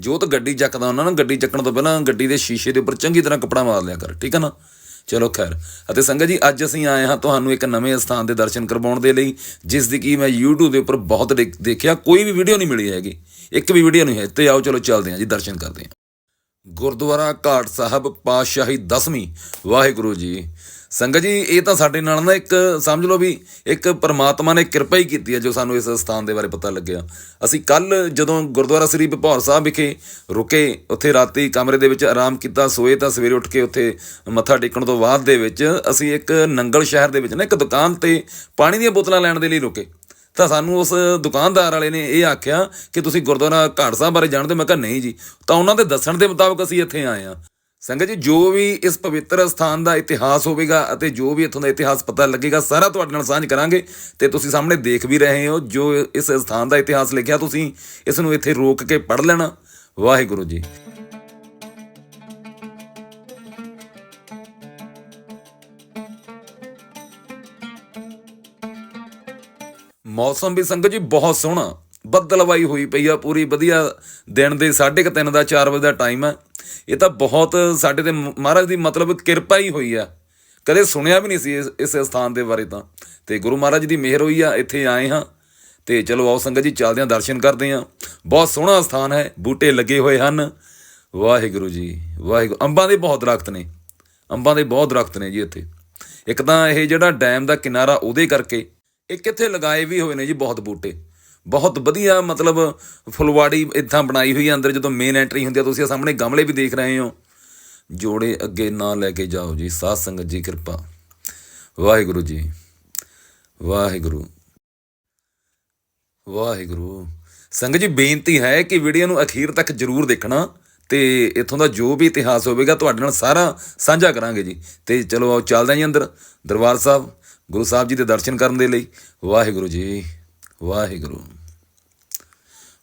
ਜੋਤ ਗੱਡੀ ਚੱਕਦਾ, ਉਹਨਾਂ ਨੂੰ ਗੱਡੀ ਚੱਕਣ ਤੋਂ ਪਹਿਲਾਂ ਗੱਡੀ ਦੇ ਸ਼ੀਸ਼ੇ ਦੇ ਉੱਪਰ ਚੰਗੀ ਤਰ੍ਹਾਂ ਕੱਪੜਾ ਮਾਰ ਲਿਆ ਕਰ, ਠੀਕ ਹੈ ਨਾ? ਚਲੋ ਖੈਰ। ਅਤੇ ਸੰਗਤ ਜੀ, ਅੱਜ ਅਸੀਂ ਆਏ ਹਾਂ ਤੁਹਾਨੂੰ ਇੱਕ ਨਵੇਂ ਸਥਾਨ ਦੇ ਦਰਸ਼ਨ ਕਰਵਾਉਣ ਦੇ ਲਈ, ਜਿਸ ਦੀ ਕੀ ਮੈਂ YouTube ਦੇ ਉੱਪਰ ਬਹੁਤ ਦੇਖ- ਦੇਖਿਆ, ਕੋਈ ਵੀ ਵੀਡੀਓ ਨਹੀਂ ਮਿਲੀ ਹੈਗੀ। ਇੱਕ ਵੀ ਵੀਡੀਓ ਨਹੀਂ ਹੈ। ਤੇ ਆਓ ਚਲੋ ਚੱਲਦੇ ਹਾਂ ਜੀ, ਦਰਸ਼ਨ ਕਰਦੇ ਹਾਂ। ਗੁਰਦੁਆਰਾ ਘਾਟ ਸਾਹਿਬ ਪਾਤਸ਼ਾਹੀ 10ਵੀਂ ਵਾਹਿਗੁਰੂ ਜੀ। ਸੰਗਤ ਜੀ, ਇਹ ਤਾਂ ਸਾਡੇ ਨਾਲ ਨਾ ਇੱਕ, ਸਮਝ ਲਓ ਵੀ ਇੱਕ ਪਰਮਾਤਮਾ ਨੇ ਕਿਰਪਾ ਹੀ ਕੀਤੀ ਹੈ ਜੋ ਸਾਨੂੰ ਇਸ ਸਥਾਨ ਦੇ ਬਾਰੇ ਪਤਾ ਲੱਗਿਆ। ਅਸੀਂ ਕੱਲ ਜਦੋਂ ਗੁਰਦੁਆਰਾ ਸ੍ਰੀ ਭਪੌਰ ਸਾਹਿਬ ਵਿਖੇ ਰੁਕੇ, ਉੱਥੇ ਰਾਤੀ ਕਮਰੇ ਦੇ ਵਿੱਚ ਆਰਾਮ ਕੀਤਾ, ਸੋਏ ਤਾਂ ਸਵੇਰੇ ਉੱਠ ਕੇ ਉੱਥੇ ਮੱਥਾ ਟੇਕਣ ਤੋਂ ਬਾਅਦ ਦੇ ਵਿੱਚ ਅਸੀਂ ਇੱਕ ਨੰਗਲ ਸ਼ਹਿਰ ਦੇ ਵਿੱਚ ਨਾ ਇੱਕ ਦੁਕਾਨ ਤੇ ਪਾਣੀ ਦੀਆਂ ਬੋਤਲਾਂ ਲੈਣ ਦੇ ਲਈ ਰੁਕੇ। ਤਾਂ ਸਾਨੂੰ ਉਸ ਦੁਕਾਨਦਾਰ ਵਾਲੇ ਨੇ ਇਹ ਆਖਿਆ ਕਿ ਤੁਸੀਂ ਗੁਰਦੁਆਰਾ ਘਾਟ ਸਾਹਿਬ ਬਾਰੇ ਜਾਣਦੇ ਹੋ? ਮੈਂ ਕਿਹਾ, ਨਹੀਂ ਜੀ। ਤਾਂ ਉਹਨਾਂ ਦੇ ਦੱਸਣ ਦੇ ਮੁਤਾਬਕ ਅਸੀਂ ਇੱਥੇ ਆਏ ਹਾਂ। ਸੰਗਤ ਜੀ, ਜੋ ਵੀ ਇਸ ਪਵਿੱਤਰ ਸਥਾਨ ਦਾ ਇਤਿਹਾਸ ਹੋਵੇਗਾ ਅਤੇ ਜੋ ਵੀ ਇੱਥੋਂ ਦਾ ਇਤਿਹਾਸ ਪਤਾ ਲੱਗੇਗਾ, ਸਾਰਾ ਤੁਹਾਡੇ ਨਾਲ ਸਾਂਝ ਕਰਾਂਗੇ ਤੇ ਤੁਸੀਂ ਸਾਹਮਣੇ ਦੇਖ ਵੀ ਰਹੇ ਹੋ, ਜੋ ਇਸ ਸਥਾਨ ਦਾ ਇਤਿਹਾਸ ਲਿਖਿਆ ਤੁਸੀਂ, ਇਸ ਨੂੰ ਇੱਥੇ ਰੋਕ ਕੇ ਪੜ੍ਹ ਲੈਣਾ। ਵਾਹਿਗੁਰੂ ਜੀ। ਮੌਸਮ ਵੀ ਸੰਗਤ ਜੀ ਬਹੁਤ ਸੋਹਣਾ, ਬੱਦਲਵਾਈ ਹੋਈ ਪਈ ਆ ਪੂਰੀ, ਵਧੀਆ ਦਿਨ ਦੇ 3:30 ਦਾ 4 ਵਜੇ ਦਾ ਟਾਈਮ ਆ। ਇਹ ਤਾਂ ਬਹੁਤ ਸਾਡੇ ਤੇ ਮ- ਮਹਾਰਾਜ ਦੀ ਮਤਲਬ ਕਿਰਪਾ ਹੀ ਹੋਈ ਆ। ਕਦੇ ਸੁਣਿਆ ਵੀ ਨਹੀਂ ਸੀ ਇਸ ਇਸ ਸਥਾਨ ਦੇ ਬਾਰੇ ਤਾਂ। ਤੇ ਗੁਰੂ ਮਹਾਰਾਜ ਦੀ ਮਿਹਰ ਹੋਈ ਆ, ਇੱਥੇ ਆਏ ਹਾਂ। ਤੇ ਚਲੋ ਆਓ ਸੰਗਤ ਜੀ, ਚੱਲਦੇ ਹਾਂ, ਦਰਸ਼ਨ ਕਰਦੇ ਹਾਂ। ਬਹੁਤ ਸੋਹਣਾ ਸਥਾਨ ਹੈ, ਬੂਟੇ ਲੱਗੇ ਹੋਏ ਹਨ। ਵਾਹਿਗੁਰੂ ਜੀ, ਵਾਹਿਗੁਰੂ। ਅੰਬਾਂ ਦੇ ਬਹੁਤ ਦਰਖਤ ਨੇ। ਅੰਬਾਂ ਦੇ ਬਹੁਤ ਦਰਖਤ ਨੇ ਜੀ ਇੱਥੇ। ਇੱਕ ਤਾਂ ਇਹ ਜਿਹੜਾ ਡੈਮ ਦਾ ਕਿਨਾਰਾ ਉਹਦੇ ਕਰਕੇ, ਇੱਕ ਇੱਥੇ ਲਗਾਏ ਵੀ ਹੋਏ ਨੇ ਜੀ ਬਹੁਤ ਬੂਟੇ। ਬਹੁਤ ਵਧੀਆ ਮਤਲਬ ਫੁਲਵਾੜੀ ਇੱਥਾਂ ਬਣਾਈ ਹੋਈ ਹੈ ਅੰਦਰ ਜਦੋਂ ਮੇਨ ਐਂਟਰੀ ਹੁੰਦੀ ਆ, ਤੁਸੀਂ ਸਾਹਮਣੇ ਗਮਲੇ ਵੀ ਦੇਖ ਰਹੇ ਹੋ। ਜੋੜੇ ਅੱਗੇ ਨਾ ਲੈ ਕੇ ਜਾਓ ਜੀ, ਸਾਧ ਸੰਗਤ ਜੀ ਕਿਰਪਾ। ਵਾਹਿਗੁਰੂ ਜੀ, ਵਾਹਿਗੁਰੂ ਵਾਹਿਗੁਰੂ। ਸੰਗਤ ਜੀ, ਬੇਨਤੀ ਹੈ ਕਿ ਵੀਡੀਓ ਨੂੰ ਅਖੀਰ ਤੱਕ ਜਰੂਰ ਦੇਖਣਾ ਤੇ ਇੱਥੋਂ ਦਾ ਜੋ ਵੀ ਇਤਿਹਾਸ ਹੋਵੇਗਾ, ਤੁਹਾਡੇ ਨਾਲ ਸਾਰਾ ਸਾਂਝਾ ਕਰਾਂਗੇ ਜੀ। ਤੇ ਚਲੋ ਆਓ, ਚੱਲਦੇ ਹਾਂ ਜੀ ਅੰਦਰ ਦਰਬਾਰ ਸਾਹਿਬ, ਗੁਰੂ ਸਾਹਿਬ ਜੀ ਦੇ ਦਰਸ਼ਨ ਕਰਨ ਦੇ ਲਈ। ਵਾਹਿਗੁਰੂ ਜੀ ਵਾਹਿਗੁਰੂ।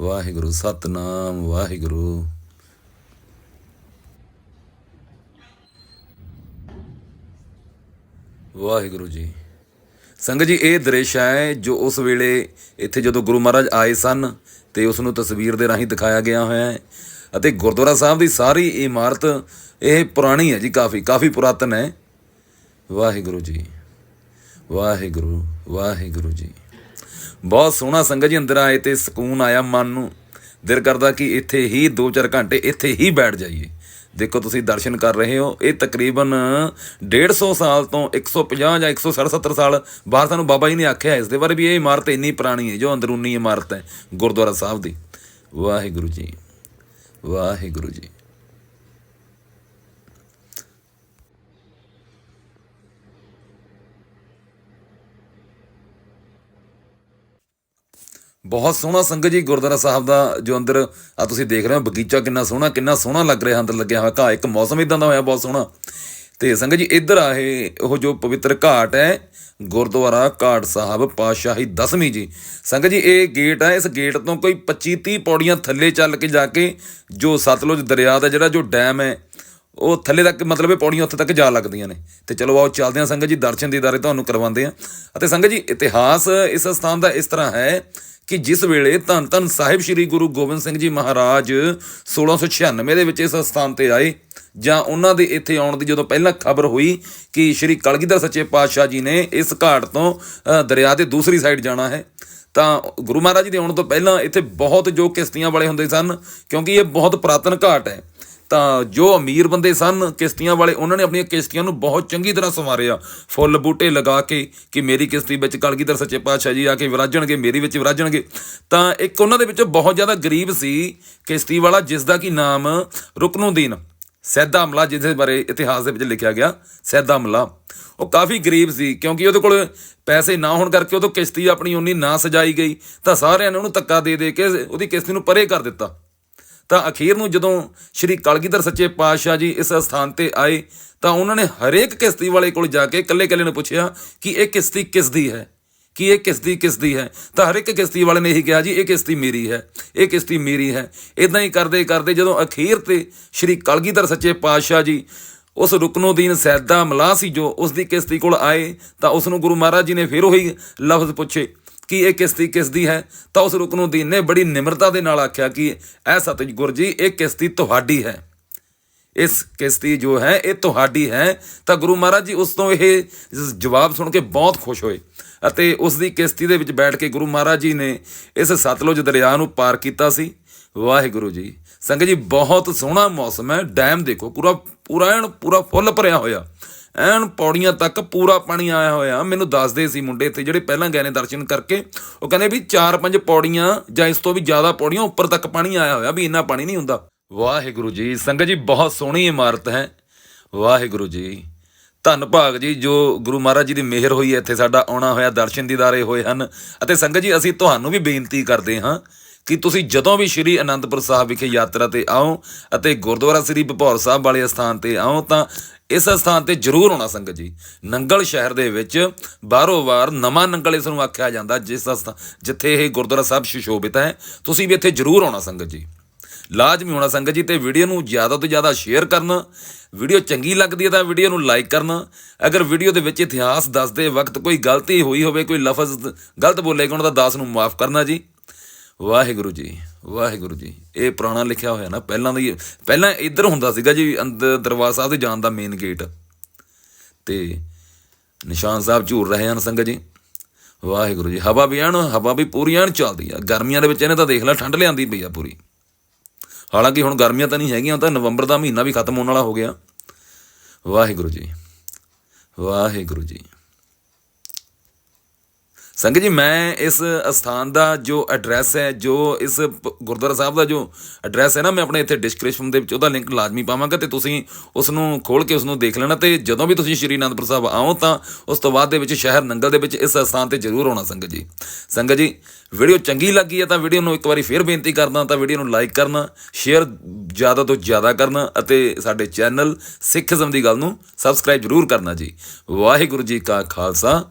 ਵਾਹਿਗੁਰੂ, ਸਤਨਾਮ ਵਾਹਿਗੁਰੂ। ਵਾਹਿਗੁਰੂ ਜੀ, ਸੰਗਤ ਜੀ, ਇਹ ਦ੍ਰਿਸ਼ ਹੈ ਜੋ ਉਸ ਵੇਲੇ ਇੱਥੇ ਜਦੋਂ ਗੁਰੂ ਮਹਾਰਾਜ ਆਏ ਸਨ ਤੇ ਉਸ ਨੂੰ ਤਸਵੀਰ ਦੇ ਰਾਹੀਂ ਦਿਖਾਇਆ ਗਿਆ ਹੋਇਆ ਹੈ ਅਤੇ ਗੁਰਦੁਆਰਾ ਸਾਹਿਬ ਦੀ ਸਾਰੀ ਇਮਾਰਤ ਇਹ ਪੁਰਾਣੀ ਹੈ ਜੀ, ਕਾਫੀ ਕਾਫੀ ਪੁਰਾਤਨ ਹੈ। ਵਾਹਿਗੁਰੂ ਜੀ, ਵਾਹਿਗੁਰੂ ਵਾਹਿਗੁਰੂ ਜੀ। ਬਹੁਤ ਸੋਹਣਾ ਸੰਗਤ ਜੀ, ਅੰਦਰ ਆਏ ਤੇ ਸਕੂਨ ਆਇਆ ਮਨ ਨੂੰ। ਦਿਲ ਕਰਦਾ ਕਿ ਇੱਥੇ ਹੀ 2-4 ਘੰਟੇ ਇੱਥੇ ਹੀ ਬੈਠ ਜਾਈਏ। ਦੇਖੋ ਤੁਸੀਂ ਦਰਸ਼ਨ ਕਰ ਰਹੇ ਹੋ, ਇਹ ਤਕਰੀਬਨ 150 ਸਾਲ ਤੋਂ 150 ਜਾਂ 160 ਸਾਲ ਬਾਹਰ ਸਾਨੂੰ ਬਾਬਾ ਜੀ ਨੇ ਆਖਿਆ, ਇਸ ਦੇ ਬਾਰੇ ਵੀ ਇਹ ਇਮਾਰਤ ਇੰਨੀ ਪੁਰਾਣੀ ਹੈ, ਜੋ ਅੰਦਰੂਨੀ ਇਮਾਰਤ ਹੈ ਗੁਰਦੁਆਰਾ ਸਾਹਿਬ ਦੀ। ਵਾਹਿਗੁਰੂ ਜੀ ਵਾਹਿਗੁਰੂ ਜੀ। ਬਹੁਤ ਸੋਹਣਾ ਸੰਗਤ ਜੀ, ਗੁਰਦੁਆਰਾ ਸਾਹਿਬ ਦਾ ਜੋ ਅੰਦਰ ਆ ਤੁਸੀਂ ਦੇਖ ਰਹੇ ਹੋ, ਬਗੀਚਾ ਕਿੰਨਾ ਸੋਹਣਾ ਕਿੰਨਾ ਸੋਹਣਾ ਲੱਗ ਰਿਹਾ, ਅੰਦਰ ਲੱਗਿਆ ਹੋਇਆ ਘਾਹ, ਇੱਕ ਮੌਸਮ ਇਦਾਂ ਦਾ ਹੋਇਆ ਬਹੁਤ ਸੋਹਣਾ। ਤੇ ਸੰਗਤ ਜੀ, ਇੱਧਰ ਆ ਇਹ ਉਹ ਜੋ ਪਵਿੱਤਰ ਘਾਟ ਹੈ, ਗੁਰਦੁਆਰਾ ਘਾਟ ਸਾਹਿਬ ਪਾਤਸ਼ਾਹੀ 10ਵੀਂ ਜੀ। ਸੰਗਤ ਜੀ, ਇਹ ਗੇਟ ਹੈ ਇਸ ਗੇਟ ਤੋਂ ਕੋਈ 25 30 ਪੌੜੀਆਂ ਥੱਲੇ ਚੱਲ ਕੇ ਜਾ ਕੇ ਜੋ ਸਤਲੁਜ ਦਰਿਆ ਦਾ ਜਿਹੜਾ ਜੋ ਡੈਮ ਹੈ ਉਹ ਥੱਲੇ ਤੱਕ, ਮਤਲਬ ਇਹ ਪੌੜੀਆਂ ਉੱਥੇ ਤੱਕ ਜਾ ਲੱਗਦੀਆਂ ਨੇ। ਤੇ ਚਲੋ ਆਓ, ਚੱਲਦੇ ਹਾਂ ਸੰਗਤ ਜੀ, ਦਰਸ਼ਨ ਦੀਦਾਰੇ ਤੁਹਾਨੂੰ ਕਰਵਾਉਂਦੇ ਹਾਂ। ਅਤੇ ਸੰਗਤ ਜੀ, ਇਤਿਹਾਸ ਇਸ ਸਥਾਨ ਦਾ ਇਸ ਤਰ੍ਹਾਂ ਹੈ ਕਿ ਜਿਸ ਵੇਲੇ ਧੰਨ ਧੰਨ ਸਾਹਿਬ ਸ੍ਰੀ ਗੁਰੂ ਗੋਬਿੰਦ ਸਿੰਘ ਜੀ ਮਹਾਰਾਜ 1696 ਦੇ ਵਿੱਚ ਇਸ ਸਥਾਨ ਤੇ ਆਏ, ਜਾਂ ਉਹਨਾਂ ਦੇ ਇੱਥੇ ਆਉਣ ਦੀ ਜਦੋਂ ਪਹਿਲਾਂ ਖਬਰ ਹੋਈ ਕਿ ਸ੍ਰੀ ਕਲਗੀਧਰ ਸੱਚੇ ਪਾਤਸ਼ਾਹ ਜੀ ਨੇ ਇਸ ਘਾਟ ਤੋਂ ਦਰਿਆ ਦੇ ਦੂਸਰੀ ਸਾਈਡ ਜਾਣਾ ਹੈ, ਤਾਂ ਗੁਰੂ ਮਹਾਰਾਜ ਜੀ ਦੇ ਆਉਣ ਤੋਂ ਪਹਿਲਾਂ ਇੱਥੇ ਬਹੁਤ ਜੋ ਕਿਸ਼ਤੀਆਂ ਵਾਲੇ ਹੁੰਦੇ ਸਨ, ਕਿਉਂਕਿ ਇਹ ਬਹੁਤ ਪੁਰਾਤਨ ਘਾਟ ਹੈ। ਤਾਂ ਜੋ ਅਮੀਰ ਬੰਦੇ ਸਨ, ਕਿਸ਼ਤੀਆਂ ਵਾਲੇ, ਉਹਨਾਂ ਨੇ ਆਪਣੀਆਂ ਕਿਸ਼ਤੀਆਂ ਨੂੰ ਬਹੁਤ ਚੰਗੀ ਤਰ੍ਹਾਂ ਸੰਵਾਰਿਆ। ਫੁੱਲ ਬੂਟੇ ਲਗਾ ਕੇ ਕਿ ਮੇਰੀ ਕਿਸ਼ਤੀ ਵਿੱਚ ਕਲਗੀਧਰ ਸੱਚੇ ਪਾਤਸ਼ਾਹ ਜੀ ਆ ਕੇ ਵਿਰਾਜਣਗੇ, ਮੇਰੀ ਵਿੱਚ ਵਿਰਾਜਣਗੇ। ਤਾਂ ਇੱਕ ਉਹਨਾਂ ਦੇ ਵਿੱਚੋਂ ਬਹੁਤ ਜ਼ਿਆਦਾ ਗਰੀਬ ਸੀ ਕਿਸ਼ਤੀ ਵਾਲਾ, ਜਿਸ ਦਾ ਕੀ ਨਾਮ ਰੁਕਨੂਦੀਨ। ਸੈਦਾ ਅਮਲਾ ਜਿਸ ਬਾਰੇ ਇਤਿਹਾਸ ਦੇ ਵਿੱਚ ਲਿਖਿਆ ਗਿਆ ਸੈਦਾ ਅਮਲਾ ਉਹ ਕਾਫੀ ਗਰੀਬ ਸੀ, ਕਿਉਂਕਿ ਉਹਦੇ ਕੋਲ ਪੈਸੇ ਨਾ ਹੋਣ ਕਰਕੇ ਉਹ ਤੋਂ ਕਿਸ਼ਤੀ ਆਪਣੀ ਉਨੀ ਨਾ ਸਜਾਈ ਗਈ, ਤਾਂ ਸਾਰਿਆਂ ਨੇ ਉਹਨੂੰ ਧੱਕਾ ਦੇ ਦੇ ਕੇ ਉਹਦੀ ਕਿਸ਼ਤੀ ਨੂੰ ਪਰੇ ਕਰ ਦਿੱਤਾ। ਤਾਂ ਅਖੀਰ ਨੂੰ ਜਦੋਂ ਸ਼੍ਰੀ ਕਲਗੀਧਰ ਸੱਚੇ ਪਾਤਸ਼ਾਹ ਜੀ ਇਸ ਸਥਾਨ ਤੇ ਆਏ, ਤਾਂ ਉਹਨਾਂ ਨੇ ਹਰੇਕ ਕਿਸ਼ਤੀ ਵਾਲੇ ਕੋਲ ਜਾ ਕੇ ਇਕੱਲੇ-ਇਕੱਲੇ ਨੂੰ ਪੁੱਛਿਆ ਕਿ ਇਹ ਕਿਸ਼ਤੀ ਕਿਸ ਦੀ ਹੈ? ਕਿ ਇਹ ਕਿਸ਼ਤੀ ਕਿਸਦੀ ਹੈ? ਤਾਂ ਹਰ ਇੱਕ ਕਿਸ਼ਤੀ ਵਾਲੇ ਨੇ ਇਹੀ ਕਿਹਾ, ਜੀ, ਇਹ ਕਿਸ਼ਤੀ ਮੇਰੀ ਹੈ, ਇਹ ਕਿਸ਼ਤੀ ਮੇਰੀ ਹੈ। ਇਦਾਂ ਹੀ ਕਰਦੇ ਕਰਦੇ ਜਦੋਂ ਅਖੀਰ ਤੇ ਸ਼੍ਰੀ ਕਲਗੀਧਰ ਸੱਚੇ ਪਾਤਸ਼ਾਹ ਜੀ ਉਸ ਰੁਕਨੁਦੀਨ ਸੈਦਾ ਮਲਾਹ ਸੀ ਜੋ ਉਸ ਦੀ ਕਿਸ਼ਤੀ ਕੋਲ ਆਏ, ਤਾਂ ਉਸ ਨੂੰ ਗੁਰੂ ਮਹਾਰਾਜ ਜੀ ਨੇ ਫਿਰ ਉਹੀ ਲਫ਼ਜ਼ ਪੁੱਛੇ ਕਿ ਇਹ ਕਿਸ਼ਤੀ ਕਿਸ ਦੀ ਹੈ? ਤਾਂ ਉਸ ਰੁਕਨੁਦੀਨ ਨੇ ਬੜੀ ਨਿਮਰਤਾ ਦੇ ਨਾਲ ਆਖਿਆ ਕਿ ਐ ਸਤਿਗੁਰ ਜੀ ਇਹ ਕਿਸ਼ਤੀ ਤੁਹਾਡੀ ਹੈ। ਇਸ ਕਿਸ਼ਤੀ ਜੋ ਹੈ, ਇਹ ਤੁਹਾਡੀ ਹੈ। ਤਾਂ ਗੁਰੂ ਮਹਾਰਾਜ ਜੀ ਉਸ ਤੋਂ ਇਹ ਜਵਾਬ ਸੁਣ ਕੇ ਬਹੁਤ ਖੁਸ਼ ਹੋਏ ਅਤੇ ਉਸ ਦੀ ਕਿਸ਼ਤੀ ਦੇ ਵਿੱਚ ਬੈਠ ਕੇ ਗੁਰੂ ਮਹਾਰਾਜ ਜੀ ਨੇ ਇਸ ਸਤਲੁਜ ਦਰਿਆ ਨੂੰ ਪਾਰ ਕੀਤਾ ਸੀ। ਵਾਹਿਗੁਰੂ ਜੀ, ਸੰਗਤ ਜੀ, ਬਹੁਤ ਸੋਹਣਾ ਮੌਸਮ ਹੈ। ਡੈਮ ਦੇਖੋ, ਪੂਰਾ ਪੂਰਾ ਐਨ ਪੂਰਾ ਫੁੱਲ ਭਰਿਆ ਹੋਇਆ। ਐਨ ਪੌੜੀਆਂ ਤੱਕ ਪੂਰਾ ਪਾਣੀ ਆਇਆ ਹੋਇਆ। ਮੈਨੂੰ ਦੱਸਦੇ ਸੀ ਮੁੰਡੇ ਇੱਥੇ ਜਿਹੜੇ ਪਹਿਲਾਂ ਗਏ ਨੇ ਦਰਸ਼ਨ ਕਰਕੇ। ਉਹ ਕਹਿੰਦੇ ਵੀ 4-5 ਪੌੜੀਆਂ ਜਾਂ ਇਸ ਤੋਂ ਵੀ ਜ਼ਿਆਦਾ ਪੌੜੀਆਂ ਉੱਪਰ ਤੱਕ ਪਾਣੀ ਆਇਆ ਹੋਇਆ ਵੀ ਇੰਨਾ ਪਾਣੀ ਨਹੀਂ ਹੁੰਦਾ। ਵਾਹਿਗੁਰੂ ਜੀ, ਸੰਗਤ ਜੀ ਬਹੁਤ ਸੋਹਣੀ ਇਮਾਰਤ ਹੈ। ਵਾਹਿਗੁਰੂ ਜੀ, ਧੰਨ ਭਾਗ ਜੀ, ਜੋ ਗੁਰੂ ਮਹਾਰਾਜ ਜੀ ਦੀ ਮਿਹਰ ਹੋਈ ਹੈ, ਇੱਥੇ ਸਾਡਾ ਆਉਣਾ ਹੋਇਆ, ਦਰਸ਼ਨ ਦੀਦਾਰੇ ਹੋਏ ਹਨ। ਅਤੇ ਸੰਗਤ ਜੀ, ਅਸੀਂ ਤੁਹਾਨੂੰ ਵੀ ਬੇਨਤੀ ਕਰਦੇ ਹਾਂ ਕਿ ਤੁਸੀਂ ਜਦੋਂ ਵੀ ਸ਼੍ਰੀ ਅਨੰਦਪੁਰ ਸਾਹਿਬ ਵਿਖੇ ਯਾਤਰਾ ਤੇ ਆਓ ਅਤੇ ਗੁਰਦੁਆਰਾ ਸ੍ਰੀ ਭਪੌਰ ਸਾਹਿਬ ਵਾਲੇ ਸਥਾਨ ਤੇ ਆਓ ਤਾਂ ਇਸ ਸਥਾਨ ਤੇ ਜ਼ਰੂਰ ਆਉਣਾ ਸੰਗਤ ਜੀ। ਨੰਗਲ ਸ਼ਹਿਰ ਦੇ ਵਿੱਚ ਬਾਰੋ ਵਾਰ ਨਵਾਂ ਨੰਗਲ ਇਸ ਨੂੰ ਆਖਿਆ ਜਾਂਦਾ, ਜਿਸ ਦਾ ਜਿੱਥੇ ਇਹ ਗੁਰਦੁਆਰਾ ਸਾਹਿਬ ਸੁਸ਼ੋਭਿਤ ਹੈ। ਤੁਸੀਂ ਵੀ ਇੱਥੇ ਜ਼ਰੂਰ ਆਉਣਾ ਸੰਗਤ ਜੀ। ਲਾਜ਼ਮੀ ਹੋਣਾ ਸੰਗਤ ਜੀ ਤੇ ਵੀਡੀਓ ਨੂੰ ਜ਼ਿਆਦਾ ਤੋਂ ਜ਼ਿਆਦਾ ਸ਼ੇਅਰ ਕਰਨਾ, ਵੀਡੀਓ ਚੰਗੀ ਲੱਗਦੀ ਹੈ ਤਾਂ ਵੀਡੀਓ ਨੂੰ ਲਾਈਕ ਕਰਨਾ। ਅਗਰ ਵੀਡੀਓ ਦੇ ਵਿੱਚ ਇਤਿਹਾਸ ਦੱਸਦੇ ਵਕਤ ਕੋਈ ਗਲਤੀ ਹੋਈ ਹੋਵੇ, ਕੋਈ ਲਫ਼ਜ਼ ਗਲਤ ਬੋਲੇ ਗਿਆ ਉਹਨਾਂ ਦਾ ਦਾਸ ਨੂੰ ਮਾਫ ਕਰਨਾ ਜੀ। ਵਾਹਿਗੁਰੂ ਜੀ ਵਾਹਿਗੁਰੂ ਜੀ। ਇਹ ਪੁਰਾਣਾ ਲਿਖਿਆ ਹੋਇਆ ਨਾ, ਪਹਿਲਾਂ ਦਾ ਪਹਿਲਾਂ ਇੱਧਰ ਹੁੰਦਾ ਸੀਗਾ ਜੀ, ਅੰਦਰ ਦਰਬਾਰ ਸਾਹਿਬ ਦੇ ਜਾਣ ਦਾ ਮੇਨ ਗੇਟ ਤੇ ਨਿਸ਼ਾਨ ਸਾਹਿਬ ਝੂਰ ਰਹੇ ਹਨ ਸੰਗਤ ਜੀ। ਵਾਹਿਗੁਰੂ ਜੀ, ਹਵਾ ਵੀ ਐਨ ਹਵਾ ਵੀ ਪੂਰੀ ਐਨ ਚੱਲਦੀ ਆ। ਗਰਮੀਆਂ ਦੇ ਵਿੱਚ ਇਹਨੇ ਤਾਂ ਦੇਖ ਲੈ ਠੰਡ ਲਿਆਂਦੀ ਪਈ ਆ ਪੂਰੀ। ਹਾਲਾਂਕਿ ਹੁਣ ਗਰਮੀਆਂ ਤਾਂ ਨਹੀਂ ਹੈਗੀਆਂ ਤਾਂ ਨਵੰਬਰ ਦਾ ਮਹੀਨਾ ਵੀ ਖਤਮ ਹੋਣ ਵਾਲਾ ਹੋ ਗਿਆ। ਵਾਹਿਗੁਰੂ ਜੀ ਵਾਹਿਗੁਰੂ ਜੀ। ਸੰਗਤ ਜੀ, ਮੈਂ ਇਸ ਅਸਥਾਨ ਦਾ ਜੋ ਐਡਰੈਸ ਹੈ, ਜੋ ਇਸ ਪ- ਗੁਰਦੁਆਰਾ ਸਾਹਿਬ ਦਾ ਜੋ ਐਡਰੈਸ ਹੈ ਨਾ, ਮੈਂ ਆਪਣੇ ਇੱਥੇ ਡਿਸਕ੍ਰਿਪਸ਼ਨ ਦੇ ਵਿੱਚ ਉਹਦਾ ਲਿੰਕ ਲਾਜ਼ਮੀ ਪਾਵਾਂਗਾ ਤੇ ਤੁਸੀਂ ਉਸ ਨੂੰ ਖੋਲ ਕੇ ਉਸ ਨੂੰ ਦੇਖ ਲੈਣਾ ਤੇ ਜਦੋਂ ਵੀ ਤੁਸੀਂ ਸ਼੍ਰੀ ਅਨੰਦਪੁਰ ਸਾਹਿਬ ਆਓ ਤਾਂ ਉਸ ਤੋਂ ਬਾਅਦ ਦੇ ਵਿੱਚ ਸ਼ਹਿਰ ਨੰਗਲ ਦੇ ਵਿੱਚ ਇਸ ਅਸਥਾਨ ਤੇ ਜ਼ਰੂਰ ਆਉਣਾ ਸੰਗਤ ਜੀ। ਸੰਗਤ ਜੀ ਵੀਡੀਓ ਚੰਗੀ ਲੱਗੀ ਹੈ ਤਾਂ ਵੀਡੀਓ ਨੂੰ ਇੱਕ ਵਾਰੀ ਫੇਰ ਬੇਨਤੀ ਕਰਦਾ ਤਾਂ ਵੀਡੀਓ ਨੂੰ ਲਾਈਕ ਕਰਨਾ ਸ਼ੇਅਰ ਜ਼ਿਆਦਾ ਤੋਂ ਜ਼ਿਆਦਾ ਕਰਨਾ ਅਤੇ ਸਾਡੇ ਚੈਨਲ ਸਿੱਖਜ਼ਮ ਦੀ ਗੱਲ ਨੂੰ ਸਬਸਕ੍ਰਾਈਬ ਜ਼ਰੂਰ ਕਰਨਾ ਜੀ। ਵਾਹਿਗੁਰੂ ਜੀ ਕਾ ਖਾਲਸਾ